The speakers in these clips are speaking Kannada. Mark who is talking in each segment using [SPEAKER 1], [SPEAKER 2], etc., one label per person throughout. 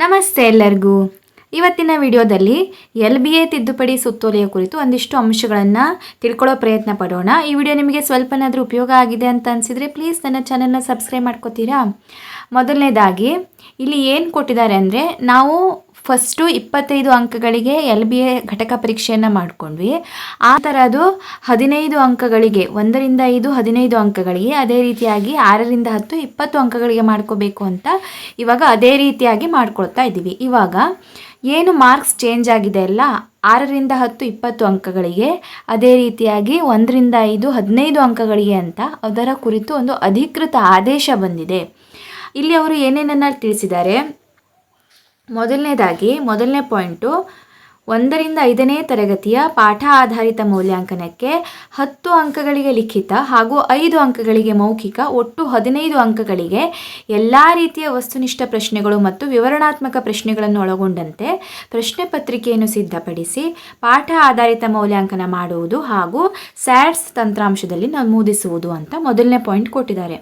[SPEAKER 1] ನಮಸ್ತೆ ಎಲ್ಲರಿಗೂ. ಇವತ್ತಿನ ವಿಡಿಯೋದಲ್ಲಿ ಎಲ್ ಬಿ ಎ ತಿದ್ದುಪಡಿ ಸುತ್ತೋಲೆಯ ಕುರಿತು ಒಂದಿಷ್ಟು ಅಂಶಗಳನ್ನು ತಿಳ್ಕೊಳ್ಳೋ ಪ್ರಯತ್ನ ಪಡೋಣ. ಈ ವಿಡಿಯೋ ನಿಮಗೆ ಸ್ವಲ್ಪನಾದರೂ ಉಪಯೋಗ ಆಗಿದೆ ಅಂತ ಅನಿಸಿದರೆ ಪ್ಲೀಸ್ ನನ್ನ ಚಾನಲ್ನ ಸಬ್ಸ್ಕ್ರೈಬ್ ಮಾಡ್ಕೋತೀರಾ? ಮೊದಲನೇದಾಗಿ, ಇಲ್ಲಿ ಏನು ಕೊಟ್ಟಿದ್ದಾರೆ ಅಂದರೆ ನಾವು ಫಸ್ಟು ಇಪ್ಪತ್ತೈದು ಅಂಕಗಳಿಗೆ ಎಲ್ ಬಿ ಎ ಘಟಕ ಪರೀಕ್ಷೆಯನ್ನು ಮಾಡಿಕೊಂಡ್ವಿ. ಆ ಥರ ಅದು ಹದಿನೈದು ಅಂಕಗಳಿಗೆ, ಒಂದರಿಂದ ಐದು ಹದಿನೈದು ಅಂಕಗಳಿಗೆ, ಅದೇ ರೀತಿಯಾಗಿ ಆರರಿಂದ ಹತ್ತು ಇಪ್ಪತ್ತು ಅಂಕಗಳಿಗೆ ಮಾಡ್ಕೋಬೇಕು ಅಂತ ಇವಾಗ ಅದೇ ರೀತಿಯಾಗಿ ಮಾಡ್ಕೊಳ್ತಾ ಇದ್ದೀವಿ. ಇವಾಗ ಏನು ಮಾರ್ಕ್ಸ್ ಚೇಂಜ್ ಆಗಿದೆ ಅಲ್ಲ, ಆರರಿಂದ ಹತ್ತು ಇಪ್ಪತ್ತು ಅಂಕಗಳಿಗೆ, ಅದೇ ರೀತಿಯಾಗಿ ಒಂದರಿಂದ ಐದು ಹದಿನೈದು ಅಂಕಗಳಿಗೆ ಅಂತ ಅದರ ಕುರಿತು ಒಂದು ಅಧಿಕೃತ ಆದೇಶ ಬಂದಿದೆ. ಇಲ್ಲಿ ಅವರು ಏನೇನನ್ನು ತಿಳಿಸಿದ್ದಾರೆ? ಮೊದಲನೇದಾಗಿ, ಮೊದಲನೇ ಪಾಯಿಂಟು, ಒಂದರಿಂದ ಐದನೇ ತರಗತಿಯ ಪಾಠ ಆಧಾರಿತ ಮೌಲ್ಯಾಂಕನಕ್ಕೆ ಹತ್ತು ಅಂಕಗಳಿಗೆ ಲಿಖಿತ ಹಾಗೂ ಐದು ಅಂಕಗಳಿಗೆ ಮೌಖಿಕ, ಒಟ್ಟು ಹದಿನೈದು ಅಂಕಗಳಿಗೆ ಎಲ್ಲ ರೀತಿಯ ವಸ್ತುನಿಷ್ಠ ಪ್ರಶ್ನೆಗಳು ಮತ್ತು ವಿವರಣಾತ್ಮಕ ಪ್ರಶ್ನೆಗಳನ್ನು ಒಳಗೊಂಡಂತೆ ಪ್ರಶ್ನೆ ಪತ್ರಿಕೆಯನ್ನು ಸಿದ್ಧಪಡಿಸಿ ಪಾಠ ಆಧಾರಿತ ಮೌಲ್ಯಾಂಕನ ಮಾಡುವುದು ಹಾಗೂ ಸ್ಯಾಟ್ಸ್ ತಂತ್ರಾಂಶದಲ್ಲಿ ನಮೂದಿಸುವುದು ಅಂತ ಮೊದಲನೇ ಪಾಯಿಂಟ್ ಕೊಟ್ಟಿದ್ದಾರೆ.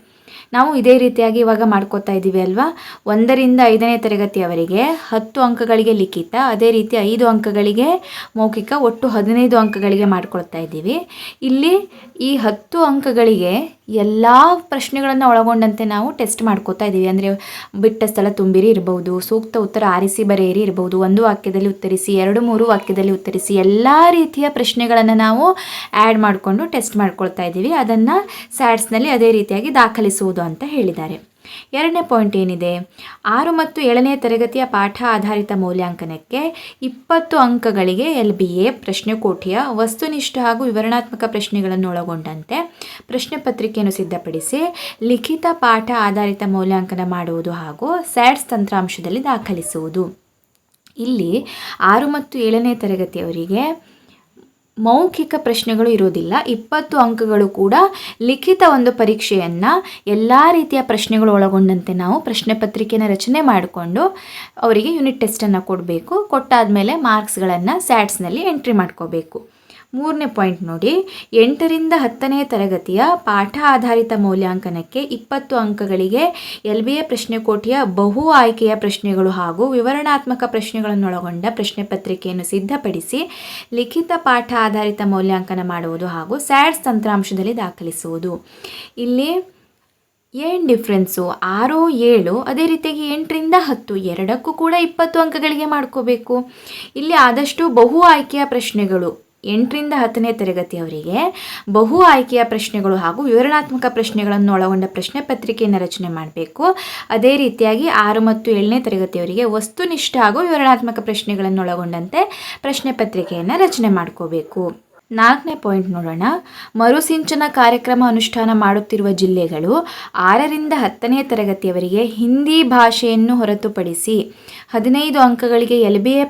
[SPEAKER 1] ನಾವು ಇದೇ ರೀತಿಯಾಗಿ ಇವಾಗ ಮಾಡ್ಕೋತಾ ಇದ್ದೀವಿ ಅಲ್ವಾ? ಒಂದರಿಂದ ಐದನೇ ತರಗತಿಯವರೆಗೆ ಹತ್ತು ಅಂಕಗಳಿಗೆ ಲಿಖಿತ, ಅದೇ ರೀತಿ ಐದು ಅಂಕಗಳಿಗೆ ಮೌಖಿಕ, ಒಟ್ಟು ಹದಿನೈದು ಅಂಕಗಳಿಗೆ ಮಾಡ್ಕೊಳ್ತಾ ಇದ್ದೀವಿ ಇಲ್ಲಿ ಈ ಹತ್ತು ಅಂಕಗಳಿಗೆ ಎಲ್ಲ ಪ್ರಶ್ನೆಗಳನ್ನು ಒಳಗೊಂಡಂತೆ ನಾವು ಟೆಸ್ಟ್ ಮಾಡ್ಕೋತಾ ಇದ್ದೀವಿ ಅಂದರೆ ಬಿಟ್ಟ ಸ್ಥಳ ತುಂಬಿರಿ ಇರಬಹುದು ಸೂಕ್ತ ಉತ್ತರ ಆರಿಸಿ ಬರೆಯಿರಿ ಇರಬಹುದು ಒಂದು ವಾಕ್ಯದಲ್ಲಿ ಉತ್ತರಿಸಿ, ಎರಡು ಮೂರು ವಾಕ್ಯದಲ್ಲಿ ಉತ್ತರಿಸಿ, ಎಲ್ಲ ರೀತಿಯ ಪ್ರಶ್ನೆಗಳನ್ನು ನಾವು ಆ್ಯಡ್ ಮಾಡಿಕೊಂಡು ಟೆಸ್ಟ್ ಮಾಡ್ಕೊಳ್ತಾ ಇದ್ದೀವಿ ಅದನ್ನು ಸ್ಯಾಡ್ಸ್ನಲ್ಲಿ ಅದೇ ರೀತಿಯಾಗಿ ದಾಖಲಿಸುವುದು ಅಂತ ಹೇಳಿದ್ದಾರೆ. ಎರಡನೇ ಪಾಯಿಂಟ್ ಏನಿದೆ? ಆರು ಮತ್ತು ಏಳನೇ ತರಗತಿಯ ಪಾಠ ಆಧಾರಿತ ಮೌಲ್ಯಾಂಕನಕ್ಕೆ ಇಪ್ಪತ್ತು ಅಂಕಗಳಿಗೆ ಎಲ್ ಬಿ ಎ, ಪ್ರಶ್ನೆಕೋಠಿಯ, ವಸ್ತುನಿಷ್ಠ ಹಾಗೂ ವಿವರಣಾತ್ಮಕ ಪ್ರಶ್ನೆಗಳನ್ನು ಒಳಗೊಂಡಂತೆ ಪ್ರಶ್ನೆ ಪತ್ರಿಕೆಯನ್ನು ಸಿದ್ಧಪಡಿಸಿ ಲಿಖಿತ ಪಾಠ ಆಧಾರಿತ ಮೌಲ್ಯಾಂಕನ ಮಾಡುವುದು ಹಾಗೂ ಸ್ಯಾಟ್ಸ್ ತಂತ್ರಾಂಶದಲ್ಲಿ ದಾಖಲಿಸುವುದು. ಇಲ್ಲಿ ಆರು ಮತ್ತು ಏಳನೇ ತರಗತಿಯವರಿಗೆ ಮೌಖಿಕ ಪ್ರಶ್ನೆಗಳು ಇರೋದಿಲ್ಲ ಇಪ್ಪತ್ತು ಅಂಕಗಳು ಕೂಡ ಲಿಖಿತ ಒಂದು ಪರೀಕ್ಷೆಯನ್ನು ಎಲ್ಲ ರೀತಿಯ ಪ್ರಶ್ನೆಗಳು ಒಳಗೊಂಡಂತೆ ನಾವು ಪ್ರಶ್ನೆ ಪತ್ರಿಕೆನ ರಚನೆ ಮಾಡಿಕೊಂಡು ಅವರಿಗೆ ಯೂನಿಟ್ ಟೆಸ್ಟನ್ನು ಕೊಡಬೇಕು. ಕೊಟ್ಟಾದ ಮೇಲೆ ಮಾರ್ಕ್ಸ್ಗಳನ್ನು ಸ್ಯಾಟ್ಸ್ನಲ್ಲಿ ಎಂಟ್ರಿ ಮಾಡ್ಕೋಬೇಕು. ಮೂರನೇ ಪಾಯಿಂಟ್ ನೋಡಿ. ಎಂಟರಿಂದ ಹತ್ತನೇ ತರಗತಿಯ ಪಾಠ ಆಧಾರಿತ ಮೌಲ್ಯಾಂಕನಕ್ಕೆ ಇಪ್ಪತ್ತು ಅಂಕಗಳಿಗೆ ಎಲ್ ಬಿ ಎ ಪ್ರಶ್ನೆಕೋಟಿಯ ಬಹು ಆಯ್ಕೆಯ ಪ್ರಶ್ನೆಗಳು ಹಾಗೂ ವಿವರಣಾತ್ಮಕ ಪ್ರಶ್ನೆಗಳನ್ನೊಳಗೊಂಡ ಪ್ರಶ್ನೆ ಪತ್ರಿಕೆಯನ್ನು ಸಿದ್ಧಪಡಿಸಿ ಲಿಖಿತ ಪಾಠ ಆಧಾರಿತ ಮೌಲ್ಯಾಂಕನ ಮಾಡುವುದು ಹಾಗೂ ಸ್ಯಾಡ್ಸ್ ತಂತ್ರಾಂಶದಲ್ಲಿ ದಾಖಲಿಸುವುದು. ಇಲ್ಲಿ ಏನು ಡಿಫ್ರೆನ್ಸು? ಆರು, ಏಳು, ಅದೇ ರೀತಿಯಾಗಿ ಎಂಟರಿಂದ ಹತ್ತು, ಎರಡಕ್ಕೂ ಕೂಡ ಇಪ್ಪತ್ತು ಅಂಕಗಳಿಗೆ ಮಾಡ್ಕೋಬೇಕು. ಇಲ್ಲಿ ಆದಷ್ಟು ಬಹು ಆಯ್ಕೆಯ ಪ್ರಶ್ನೆಗಳು ಎಂಟರಿಂದ ಹತ್ತನೇ ತರಗತಿಯವರಿಗೆ ಬಹು ಆಯ್ಕೆಯ ಪ್ರಶ್ನೆಗಳು ಹಾಗೂ ವಿವರಣಾತ್ಮಕ ಪ್ರಶ್ನೆಗಳನ್ನು ಒಳಗೊಂಡ ಪ್ರಶ್ನೆ ಪತ್ರಿಕೆಯನ್ನು ರಚನೆ ಮಾಡಬೇಕು. ಅದೇ ರೀತಿಯಾಗಿ ಆರು ಮತ್ತು ಏಳನೇ ತರಗತಿಯವರಿಗೆ ವಸ್ತುನಿಷ್ಠ ಹಾಗೂ ವಿವರಣಾತ್ಮಕ ಪ್ರಶ್ನೆಗಳನ್ನು ಒಳಗೊಂಡಂತೆ ಪ್ರಶ್ನೆ ಪತ್ರಿಕೆಯನ್ನು ರಚನೆ ಮಾಡ್ಕೋಬೇಕು. ನಾಲ್ಕನೇ ಪಾಯಿಂಟ್ ನೋಡೋಣ. ಮರುಸಿಂಚನ ಕಾರ್ಯಕ್ರಮ ಅನುಷ್ಠಾನ ಮಾಡುತ್ತಿರುವ ಜಿಲ್ಲೆಗಳು ಆರರಿಂದ ಹತ್ತನೇ ತರಗತಿಯವರಿಗೆ ಹಿಂದಿ ಭಾಷೆಯನ್ನು ಹೊರತುಪಡಿಸಿ ಹದಿನೈದು ಅಂಕಗಳಿಗೆ ಎಲ್ ಬಿ ಎ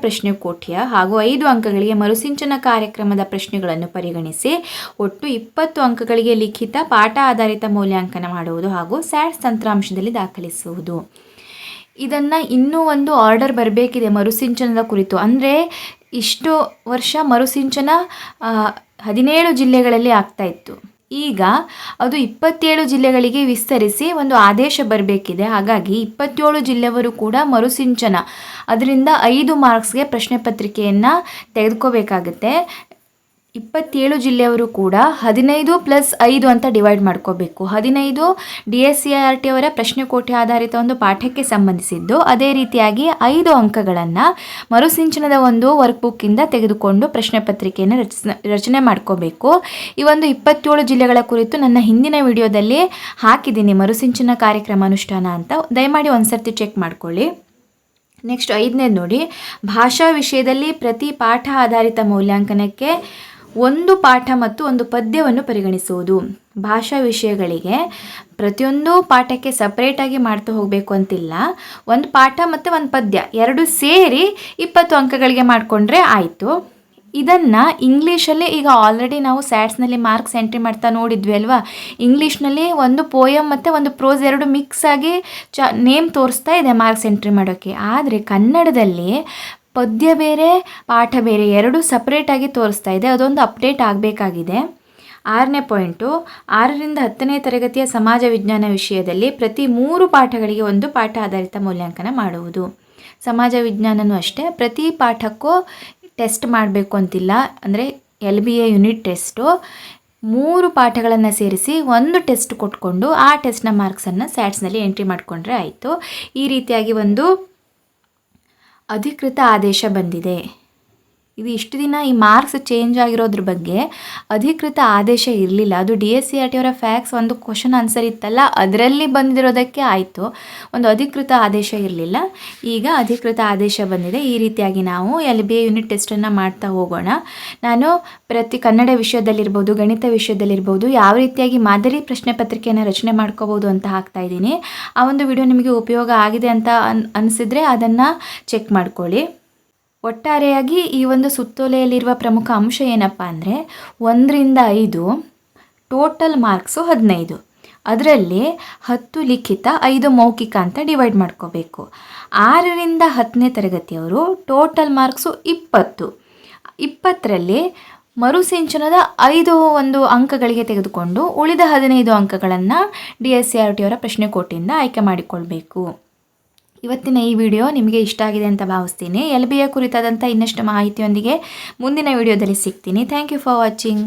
[SPEAKER 1] ಹಾಗೂ ಐದು ಅಂಕಗಳಿಗೆ ಮರುಸಿಂಚನ ಕಾರ್ಯಕ್ರಮದ ಪ್ರಶ್ನೆಗಳನ್ನು ಪರಿಗಣಿಸಿ ಒಟ್ಟು ಇಪ್ಪತ್ತು ಅಂಕಗಳಿಗೆ ಲಿಖಿತ ಪಾಠ ಆಧಾರಿತ ಮೌಲ್ಯಾಂಕನ ಮಾಡುವುದು ಹಾಗೂ ಸ್ಯಾಟ್ಸ್ ತಂತ್ರಾಂಶದಲ್ಲಿ ದಾಖಲಿಸುವುದು. ಇದನ್ನು ಇನ್ನೂ ಒಂದು ಆರ್ಡರ್ ಬರಬೇಕಿದೆ ಮರುಸಿಂಚನದ ಕುರಿತು. ಅಂದರೆ ಇಷ್ಟು ವರ್ಷ ಮರುಸಿಂಚನ ಹದಿನೇಳು ಜಿಲ್ಲೆಗಳಲ್ಲಿ ಆಗ್ತಾ ಇತ್ತು. ಈಗ ಅದು ಇಪ್ಪತ್ತೇಳು ಜಿಲ್ಲೆಗಳಿಗೆ ವಿಸ್ತರಿಸಿ ಒಂದು ಆದೇಶ ಬರಬೇಕಿದೆ. ಹಾಗಾಗಿ ಇಪ್ಪತ್ತೇಳು ಜಿಲ್ಲೆಯವರು ಕೂಡ ಮರುಸಿಂಚನ. ಅದರಿಂದ ಐದು ಮಾರ್ಕ್ಸ್ಗೆ ಪ್ರಶ್ನೆ ಪತ್ರಿಕೆಯನ್ನು ತೆಗೆದುಕೋಬೇಕಾಗುತ್ತೆ. ಇಪ್ಪತ್ತೇಳು ಜಿಲ್ಲೆಯವರು ಕೂಡ ಹದಿನೈದು ಪ್ಲಸ್ ಐದು ಅಂತ ಡಿವೈಡ್ ಮಾಡ್ಕೋಬೇಕು. ಹದಿನೈದು D S C R T ಅವರ ಪ್ರಶ್ನೆಕೋಟೆ ಆಧಾರಿತ ಒಂದು ಪಾಠಕ್ಕೆ ಸಂಬಂಧಿಸಿದ್ದು, ಅದೇ ರೀತಿಯಾಗಿ ಐದು ಅಂಕಗಳನ್ನು ಮರುಸಿಂಚನದ ಒಂದು ವರ್ಕ್ ಬುಕ್ಕಿಂದ ತೆಗೆದುಕೊಂಡು ಪ್ರಶ್ನೆ ಪತ್ರಿಕೆಯನ್ನು ರಚನೆ ಮಾಡ್ಕೋಬೇಕು. ಈ ಒಂದು ಇಪ್ಪತ್ತೇಳು ಜಿಲ್ಲೆಗಳ ಕುರಿತು ನನ್ನ ಹಿಂದಿನ ವಿಡಿಯೋದಲ್ಲಿ ಹಾಕಿದ್ದೀನಿ ಮರುಸಿಂಚನ ಕಾರ್ಯಕ್ರಮ ಅನುಷ್ಠಾನ ಅಂತ. ದಯಮಾಡಿ ಒಂದು ಚೆಕ್ ಮಾಡ್ಕೊಳ್ಳಿ. ನೆಕ್ಸ್ಟ್ ಐದನೇದು ನೋಡಿ, ಭಾಷಾ ವಿಷಯದಲ್ಲಿ ಪ್ರತಿ ಪಾಠ ಆಧಾರಿತ ಮೌಲ್ಯಾಂಕನಕ್ಕೆ ಒಂದು ಪಾಠ ಮತ್ತು ಒಂದು ಪದ್ಯವನ್ನು ಪರಿಗಣಿಸುವುದು. ಭಾಷಾ ವಿಷಯಗಳಿಗೆ ಪ್ರತಿಯೊಂದು ಪಾಠಕ್ಕೆ ಸಪ್ರೇಟಾಗಿ ಮಾಡ್ತಾ ಹೋಗಬೇಕು ಅಂತಿಲ್ಲ. ಒಂದು ಪಾಠ ಮತ್ತು ಒಂದು ಪದ್ಯ ಎರಡು ಸೇರಿ ಇಪ್ಪತ್ತು ಅಂಕಗಳಿಗೆ ಮಾಡಿಕೊಂಡ್ರೆ ಆಯಿತು. ಇದನ್ನು ಇಂಗ್ಲೀಷಲ್ಲಿ ಈಗ ಆಲ್ರೆಡಿ ನಾವು ಸ್ಯಾಟ್ಸ್ನಲ್ಲಿ ಮಾರ್ಕ್ಸ್ ಎಂಟ್ರಿ ಮಾಡ್ತಾ ನೋಡಿದ್ವಿ ಅಲ್ವಾ? ಇಂಗ್ಲೀಷ್ನಲ್ಲಿ ಒಂದು ಪೋಯಮ್ ಮತ್ತು ಒಂದು ಪ್ರೋಸ್ ಎರಡು ಮಿಕ್ಸ್ ಆಗಿ ಚ ನೇಮ್ ತೋರಿಸ್ತಾ ಇದೆ ಮಾರ್ಕ್ಸ್ ಎಂಟ್ರಿ ಮಾಡೋಕ್ಕೆ. ಆದರೆ ಕನ್ನಡದಲ್ಲಿ ಪದ್ಯ ಬೇರೆ, ಪಾಠ ಬೇರೆ ಎರಡು ಸಪ್ರೇಟಾಗಿ ತೋರಿಸ್ತಾ ಇದೆ. ಅದೊಂದು ಅಪ್ಡೇಟ್ ಆಗಬೇಕಾಗಿದೆ. ಆರನೇ ಪಾಯಿಂಟು ಆರರಿಂದ ಹತ್ತನೇ ತರಗತಿಯ ಸಮಾಜ ವಿಜ್ಞಾನ ವಿಷಯದಲ್ಲಿ ಪ್ರತಿ ಮೂರು ಪಾಠಗಳಿಗೆ ಒಂದು ಪಾಠ ಆಧಾರಿತ ಮೌಲ್ಯಾಂಕನ ಮಾಡುವುದು. ಸಮಾಜ ವಿಜ್ಞಾನನೂ ಅಷ್ಟೇ, ಪ್ರತಿ ಪಾಠಕ್ಕೂ ಟೆಸ್ಟ್ ಮಾಡಬೇಕು ಅಂತಿಲ್ಲ. ಅಂದರೆ L B A unit test ಮೂರು ಪಾಠಗಳನ್ನು ಸೇರಿಸಿ ಒಂದು ಟೆಸ್ಟ್ ಕೊಟ್ಕೊಂಡು ಆ ಟೆಸ್ಟ್ನ ಮಾರ್ಕ್ಸನ್ನು ಸ್ಯಾಟ್ಸ್ನಲ್ಲಿ ಎಂಟ್ರಿ ಮಾಡಿಕೊಂಡ್ರೆ ಆಯಿತು. ಈ ರೀತಿಯಾಗಿ ಒಂದು ಅಧಿಕೃತ ಆದೇಶ ಬಂದಿದೆ. ಇದು ಇಷ್ಟು ದಿನ ಈ ಮಾರ್ಕ್ಸ್ ಚೇಂಜ್ ಆಗಿರೋದ್ರ ಬಗ್ಗೆ ಅಧಿಕೃತ ಆದೇಶ ಇರಲಿಲ್ಲ. ಅದು D S C R T ಅವರ ಫ್ಯಾಕ್ಸ್ ಒಂದು ಕ್ವಶನ್ ಆನ್ಸರ್ ಇತ್ತಲ್ಲ, ಅದರಲ್ಲಿ ಬಂದಿರೋದಕ್ಕೆ ಆಯಿತು. ಒಂದು ಅಧಿಕೃತ ಆದೇಶ ಇರಲಿಲ್ಲ. ಈಗ ಅಧಿಕೃತ ಆದೇಶ ಬಂದಿದೆ. ಈ ರೀತಿಯಾಗಿ ನಾವು ಎಲ್ ಬಿ ಎ ಯೂನಿಟ್ ಟೆಸ್ಟನ್ನು ಮಾಡ್ತಾ ಹೋಗೋಣ. ನಾನು ಪ್ರತಿ ಕನ್ನಡ ವಿಷಯದಲ್ಲಿರ್ಬೋದು, ಗಣಿತ ವಿಷಯದಲ್ಲಿರ್ಬೋದು, ಯಾವ ರೀತಿಯಾಗಿ ಮಾದರಿ ಪ್ರಶ್ನೆ ಪತ್ರಿಕೆಯನ್ನು ರಚನೆ ಮಾಡ್ಕೋಬೋದು ಅಂತ ಹಾಕ್ತಾ ಇದ್ದೀನಿ. ಆ ಒಂದು ವಿಡಿಯೋ ನಿಮಗೆ ಉಪಯೋಗ ಆಗಿದೆ ಅಂತ ಅನ್, ಅನಿಸಿದರೆ ಅದನ್ನು ಚೆಕ್ ಮಾಡ್ಕೊಳ್ಳಿ. ಒಟ್ಟಾರೆಯಾಗಿ ಈ ಒಂದು ಸುತ್ತೋಲೆಯಲ್ಲಿರುವ ಪ್ರಮುಖ ಅಂಶ ಏನಪ್ಪ ಅಂದರೆ ಒಂದರಿಂದ ಐದು ಟೋಟಲ್ ಮಾರ್ಕ್ಸು ಹದಿನೈದು. ಅದರಲ್ಲಿ ಹತ್ತು ಲಿಖಿತ, ಐದು ಮೌಖಿಕ ಅಂತ ಡಿವೈಡ್ ಮಾಡ್ಕೋಬೇಕು. ಆರರಿಂದ ಹತ್ತನೇ ತರಗತಿಯವರು ಟೋಟಲ್ ಮಾರ್ಕ್ಸು ಇಪ್ಪತ್ತು. ಇಪ್ಪತ್ತರಲ್ಲಿ ಮರುಸಿಂಚನದ ಐದು ಒಂದು ಅಂಕಗಳಿಗೆ ತೆಗೆದುಕೊಂಡು ಉಳಿದ ಹದಿನೈದು ಅಂಕಗಳನ್ನು D S C R T ಅವರ ಪ್ರಶ್ನೆ ಕೋಟಿಯಿಂದ ಆಯ್ಕೆ ಮಾಡಿಕೊಳ್ಬೇಕು. ಇವತ್ತಿನ ಈ ವಿಡಿಯೋ ನಿಮಗೆ ಇಷ್ಟ ಆಗಿದೆ ಅಂತ ಭಾವಿಸ್ತೀನಿ. ಎಲ್ ಬಿ ಎ ಕುರಿತಾದಂಥ ಇನ್ನಷ್ಟು ಮಾಹಿತಿಯೊಂದಿಗೆ ಮುಂದಿನ ವಿಡಿಯೋದಲ್ಲಿ ಸಿಗ್ತೀನಿ. Thank you for watching